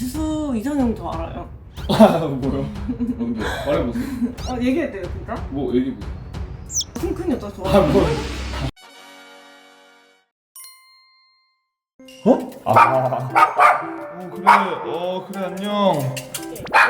지수 이상형 저 알아요. 아 뭐요? 뭔데? 말해보세요. 아 얘기해도 돼요 진짜? 뭐 얘기해보세요. 큰큰 여자 좋아. 아 뭐? 어? 아. 어 그래. 어 그래 안녕.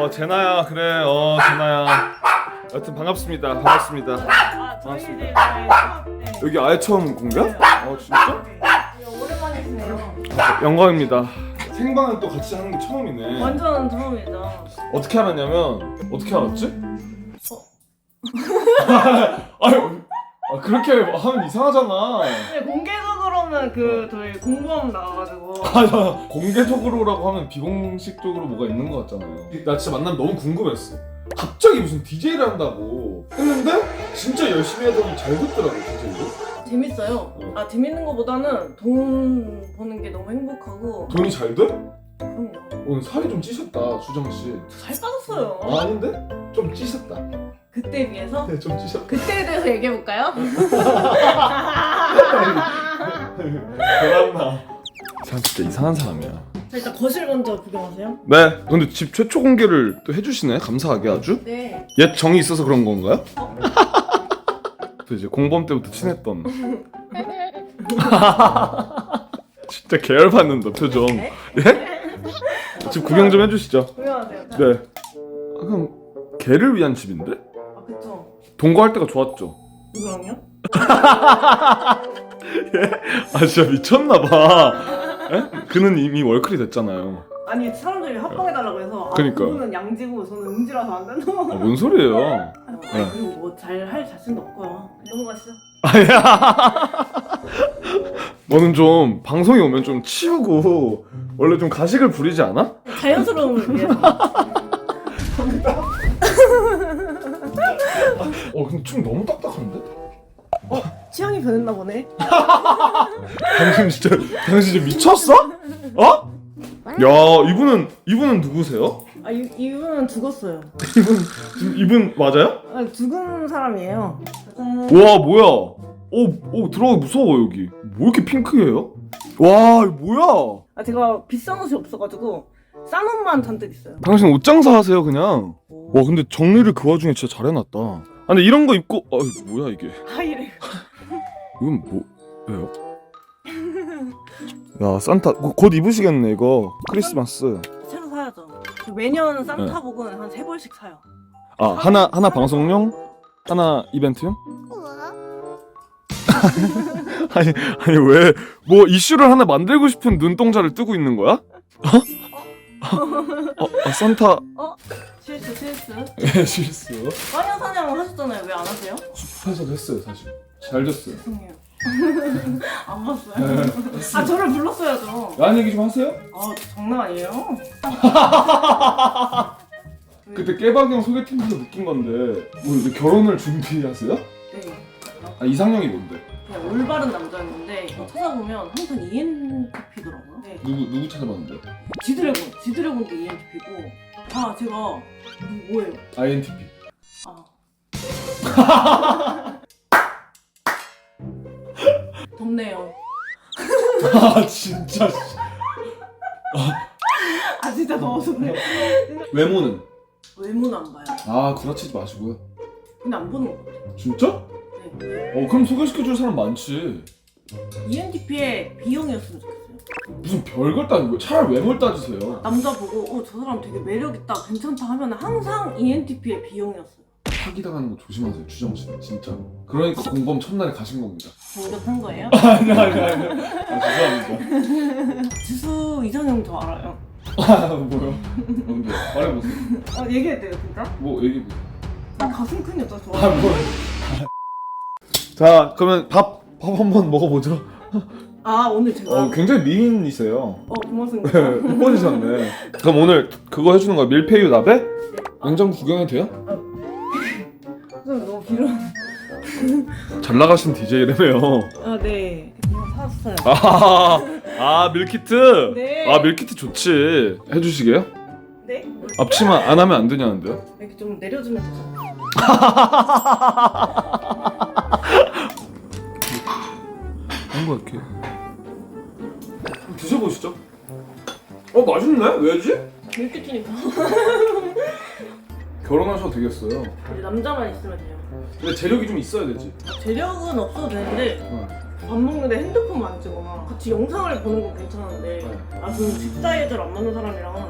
어 제나야 그래. 어 제나야. 여튼 반갑습니다. 반갑습니다. 아 저희 반갑습니다. 집에 수업 때. 여기 아예 처음 공개야? 어 진짜? 네. 오랜만이시네요. 영광입니다. 생방은 또 같이 하는 게 처음이네. 완전 처음이죠. 어떻게 알았냐면 어떻게 알았지? 어. 아유, 아 그렇게 하면 이상하잖아. 네, 공개적으로는 그 저희 공부하면 나와가지고. 아, 나 공개적으로라고 하면 비공식적으로 뭐가 있는 것 같잖아요. 나 진짜 만나면 너무 궁금했어. 갑자기 무슨 DJ를 한다고 했는데 진짜 열심히 하더니 잘 됐더라고 DJ로. 재밌어요. 어. 아 재밌는 것보다는 돈 버는 게 너무 행복하고. 돈이 잘 돼? 그럼요. 오늘 살이 좀 찌셨다 수정 씨. 살 빠졌어요. 아, 아닌데? 좀 찌셨다. 그때에 비해서. 네, 좀 찌셨다. 그때에 대해서 얘기해 볼까요? 대단나. 사람 진짜 이상한 사람이야. 자 일단 거실 먼저 구경하세요. 네. 근데 집 최초 공개를 또 해주시네. 감사하게 아주. 네. 옛 정이 있어서 그런 건가요? 또 이제 공범 때부터 친했던. 진짜 계열받는다 표정. 네? 예? 집 구경 좀 해주시죠. 구경하세요. 자. 네. 아, 그럼 개를 위한 집인데? 아 그쵸. 동거할 때가 좋았죠. 누구랑요? 아 진짜 미쳤나봐. 예? 그는 이미 월클이 됐잖아요. 아니 사람들이 합방해달 아, 그니까. 그분은 양지고 저는 음지라서 안 된다고 아, 뭔 소리예요? 아, 네. 그리고 뭐 잘 할 자신도 없고요 넘어가시죠 너는 좀 방송에 오면 좀 치우고 원래 좀 가식을 부리지 않아? 자연스러움을 위해서 어 근데 춤 너무 딱딱한데? 취향이 변했나 보네 당신 진짜 당신 진짜 미쳤어? 어? 야 이분은 이분은 누구세요? 아 이, 이분은 죽었어요 이분 지금 이분 맞아요? 아, 죽은 사람이에요 짜잔. 와 뭐야? 오오 들어가 무서워 여기. 뭐 이렇게 핑크해요? 와 이거 뭐야? 아 제가 비싼 옷이 없어가지고 싼 옷만 잔뜩 있어요 당신 옷 장사하세요 그냥. 와 근데 정리를 그 와중에 진짜 잘해놨다. 아 근데 이런 거 입고 아 뭐야 이게? 하이래 이건 뭐 왜요? 야 산타 곧- 곧 입으시겠네 이거. 크리스마스. 새로 사야죠. 저 매년 네. 산타복은 한 세 벌씩 사요. 아 하나 하나 방송용? 하나 이벤트용? 아니 아니 왜 뭐 이슈를 하나 만들고 싶은 눈동자를 뜨고 있는 거야? 어? 어, 아, 산타. 실수 실수. 예 실수. 마녀 사냥 하셨잖아요. 왜 안 하세요? 숲에서도 했어요 사실. 잘 됐어요. 죄송해요 안 봤어요. 아 저를 불렀어야죠. 난 얘기 좀 하세요? 아 장난 아니에요. 그때 깨박이 형 소개팅에서 느낀 건데 뭐 이제 결혼을 준비하세요? 네. 아 이상형이 뭔데? 그냥 올바른 남자였는데 이거 찾아보면 항상 ENTP더라고요. 네. 누구 누구 찾아봤는데? 지드래곤 지드래곤도 ENTP고. 아 제가 이거 뭐예요? INTP 아 덥네요. 아 진짜 씨. 아 진짜 더워서 그래 외모는? 외모는 안 봐요. 아 구라치지 마시고요. 근데 안 보는 것 같아요. 진짜? 네. 어 그럼 소개시켜줄 사람 많지. ENTP의 B형이었으면 좋겠어요. 무슨 별걸 따지고 차라리 외모를 따지세요. 남자 보고 어 저 사람 되게 매력 있다 괜찮다 하면 항상 ENTP의 B형이었어요 사기당하는 거 조심하세요 주정 씨. 진짜. 그러니까 공범 첫날에 가신 겁니다. 공격한 거예요? 아니 아니 아니. 아 죄송합니다. 지수 이상형 저 알아요? 아 뭐요? 뭔데? 말해보세요. 아 얘기해도 돼요 진짜? 뭐 얘기해보세요. 나 가슴 큰 여자 아 좋아 뭐. 자 그러면 밥, 밥 한번 먹어보죠. 아 오늘 제가? 어 굉장히 미인이세요. 어 고맙습니다. 네, 이뻐지셨네. 그럼 오늘 그거 해주는 거야? 밀푀유 나베? 냉장고 구경해도 돼요? 길어 잘 나가신 DJ라며요 아네 그냥 샀어요 아, 아 밀키트? 네. 아 밀키트 좋지 해주시게요? 네? 앞치마 안 하면 안 되냐는데요? 이렇게 좀 내려주면 되죠 한거 이렇게 드셔보시죠 어? 어 맛있네? 왜지? 밀크티니까 결혼하셔도 되겠어요. 이제 남자만 있으면 돼요 근데 재력이 좀 있어야 되지. 재력은 없어도 되는데 응. 밥 먹는데 핸드폰 만지거나 같이 영상을 보는 건 괜찮은데 네. 아 저는 식사에 잘 안 맞는 사람이랑은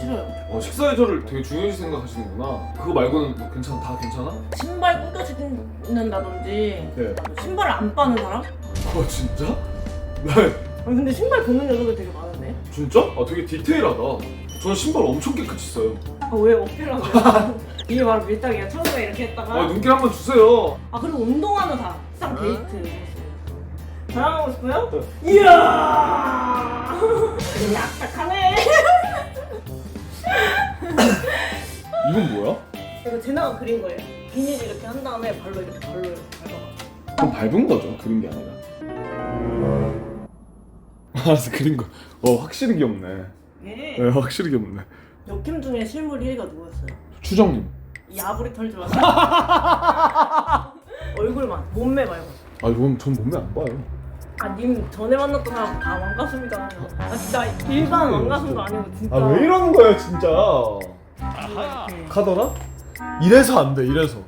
싫어요 어, 식사 예절을 되게 중요시 생각하시는구나. 그거 말고는 뭐 괜찮아? 다 괜찮아? 신발 꾸겨 신는다든지 네. 신발을 안 빠는 사람? 어 진짜? 네. 아니 근데 신발 보는 여자들 되게 많은데 진짜? 아 되게 디테일하다. 저는 신발 엄청 깨끗이 써요. 아 왜 어필을 하세요? 이게 바로 밀당이야 처음에 이렇게 했다가 아 눈길 한번 주세요. 아 그리고 운동하는 사람 상 데이트 자랑하고 싶어요? 네. 이야 약딱하네 이건 뭐야? 이거 제나가 그린 거예요 비닐 이렇게 한 다음에 발로 이렇게 발로 이렇게 밟아봐 그럼 밟은 거죠. 그린 게 아니라. 알았어 그린 거. 어 확실히 귀엽네. 예네 확실히 귀엽네. 역캠 중에 실물 1위가 누구였어요? 추정님. 이 아부리 털지 마세요 얼굴만 몸매 말고 아전 몸매 안 봐요. 아 님 전에 만났던 사람 다 왕가슴이다 아 진짜 일반 왕가슴도 아니고 진짜 아 왜 이러는 거야 진짜. 카더라? 이래서 안 돼, 이래서.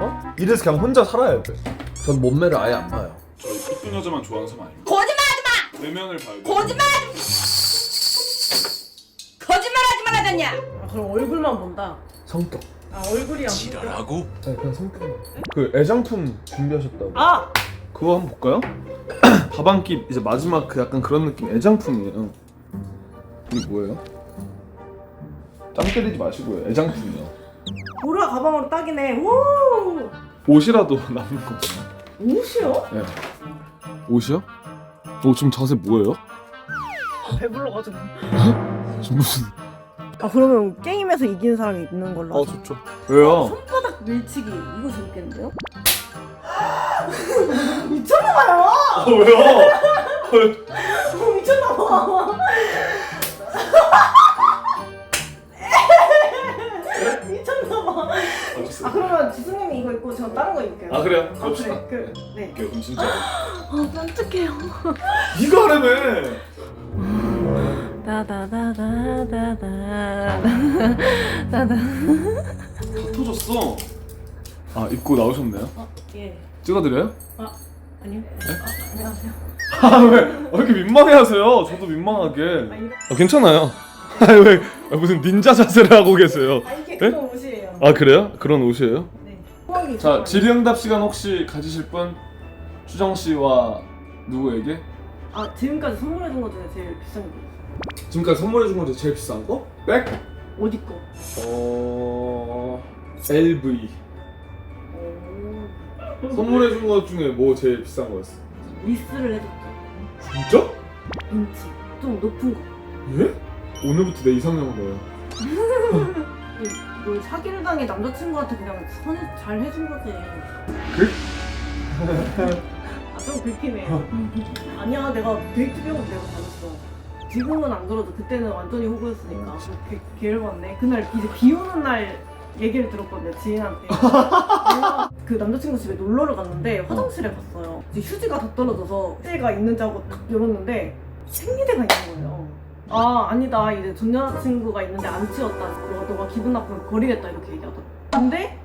어? 이래서 그냥 혼자 살아야 돼. 전 몸매를 아예 안 봐요. 저 예쁜 여자만 좋아하는 사람 아니에요? 거짓말하지 마! 내면을 봐야 돼. 거짓말하지 거 말아졌냐? 아, 그럼 얼굴만 본다 성격. 아 얼굴이랑 성격. 자, 그냥 성격. 그 애장품 준비하셨다고. 아! 그거 한번 볼까요? 밥 한 끼 이제 마지막 그 약간 그런 느낌 애장품이에요. 이게 뭐예요? 짱 때리지 마시고요. 애장품이요. 보라 가방으로 딱이네 오! 옷이라도 남는 거. 옷이요? 네. 옷이요? 어 지금 자세 뭐예요? 배불러가지고 지금 무슨? 아 그러면 게임에서 이기는 사람이 있는 걸로 어 좋죠. 왜요? 손바닥 밀치기 이거 재밌겠는데요? 미쳤나봐요! 아 왜요? 미쳤나봐 미쳤나봐 아 그러면 지수님이 이거 입고 저 다른 거 입을게요 아 그래요? 아, 그럽시다. 그래, 그, 네. 그럼 진짜. 아 깜짝해요 네가 하려며. 다다다다다다다다 다 터졌어. 아 입고 나오셨네요. 예. 찍어드려요? 아 아니요. 아, 안녕하세요. 아 왜? 왜 이렇게 민망해하세요? 저도 민망하게. 아 이거 아 괜찮아요. 아 왜? 아, 무슨 닌자 자세를 하고 계세요? 아 이게 네? 그거 옷이에요. 아 그래요? 그런 옷이에요? 네. 소화기 자 좋아요. 질의응답 시간 혹시 가지실 분? 추정 씨와 누구에게? 아 지금까지 선물해준 것 중에 제일 비싼 게 뭐예요? 지금까지 선물해준 거 중에 제일 비싼 거? 백? 어디 거? 어... LV 오. 선물해준 것 중에 뭐 제일 비싼 거였어? 리스를 해줬죠. 진짜? 인치 좀 높은 거. 예? 오늘부터 내 이상형 너야 뭘 사기를 당해 남자친구한테 그냥 선을 잘 해준 거지. 그? 아좀 긁히네. 아니야 내가 데이트 비용은 내가 받았어. 지금은 안 그러도 그때는 완전히 호구였으니까 개, 개를 봤네. 그날 이제 비 오는 날 얘기를 들었거든요 지인한테. 내가 그 남자친구 집에 놀러를 갔는데 화장실에 갔어요. 이제 휴지가 다 떨어져서 휴지가 있는지 하고 딱 열었는데 생리대가 있는 거예요. 아 아니다 이제 전 여자친구가 있는데 안 치웠다. 너가, 너가 기분 나쁘면 버리겠다 이렇게 얘기하더라고. 근데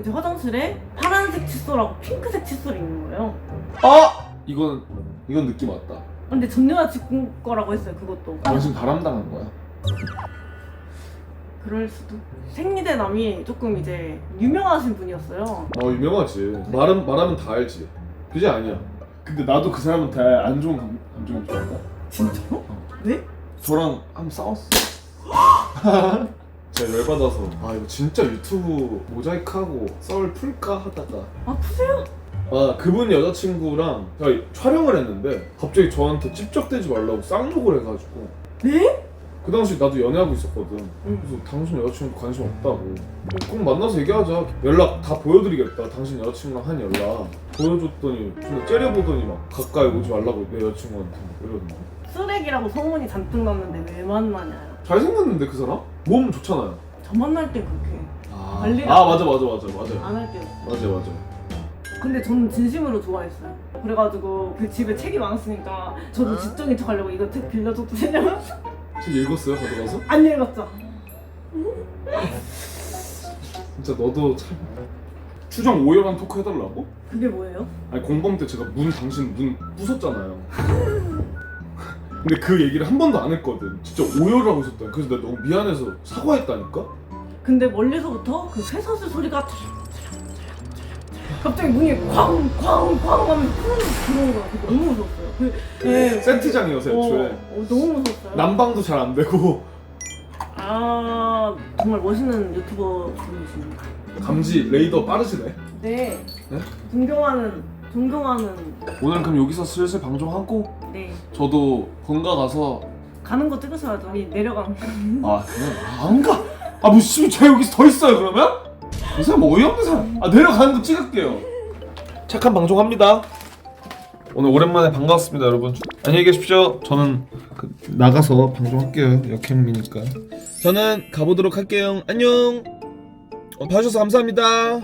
이제 화장실에 파란색 칫솔하고 핑크색 칫솔이 있는 거예요. 아! 이건 이건 느낌 왔다 근데 전 여자친구 거라고 했어요 그것도. 당신 바람당한 거야 그럴 수도. 생리대 남이 조금 이제 유명하신 분이었어요. 어 유명하지 말은, 말하면 다 알지 그게 아니야 근데 나도 그 사람한테 안 좋은 감, 감정이 들었다 진짜로? 네? 저랑 한번 싸웠어 제가 열받아서 아 이거 진짜 유튜브 모자이크하고 썰 풀까 하다가 아프세요? 아 그분 여자친구랑 제가 촬영을 했는데 갑자기 저한테 찝적대지 말라고 쌍욕을 해가지고. 네? 그 당시 나도 연애하고 있었거든. 응. 그래서 당신 여자친구 관심 없다고. 그럼 만나서 얘기하자. 연락 다 보여드리겠다. 당신 여자친구랑 한 연락. 보여줬더니 진짜 째려보더니 막 가까이 오지 말라고 내 여자친구한테 막 거야 쓰레기라고 소문이 잔뜩 났는데 왜 만나냐요. 잘생겼는데 그 사람? 몸 좋잖아요. 저 만날 때 그렇게 아, 아 맞아 맞아 맞아 맞아. 안 할 때였어. 맞아 맞아 근데 저는 진심으로 좋아했어요. 그래가지고 그 집에 책이 많았으니까 저도 어? 지적인 척 하려고 이거 책 빌려줘도 되냐고. 진짜 읽었어요 가져가서? 안 읽었죠? 진짜 너도 참 추정 오열한 토크 해달라고? 그게 뭐예요? 아니 공범 때 제가 문 당신 문 부쉈잖아요. 근데 그 얘기를 한 번도 안 했거든. 진짜 오열을 하고 있었다. 그래서 내가 너무 미안해서 사과했다니까. 근데 멀리서부터 그 쇠사슬 소리가 갑자기 문이 쾅쾅쾅 하면 들어온 거야. 그게 너무 무서웠어요. 그, 네. 세트장이어서 애초에 어, 어, 너무 무서웠어요. 난방도 잘 안 되고 아 정말 멋있는 유튜버 분이십니다. 감지 레이더 빠르시네. 네. 네? 존경하는 존경하는 오늘 그럼 여기서 슬슬 방종하고 네 저도 본가 가서 가는 거 찍으셔야죠. 이 내려가는 거. 아 그냥 안 가. 아뭐 씨발 저 여기서 더 있어요 그러면? 이 사람 뭐 어이없는 사람. 아 내려가는 거 찍을게요. 착한 방송합니다. 오늘 오랜만에 반갑습니다, 여러분. 안녕히 계십시오. 저는 그 나가서 방송할게요. 역행미니까. 저는 가보도록 할게요. 안녕. 어, 봐주셔서 감사합니다.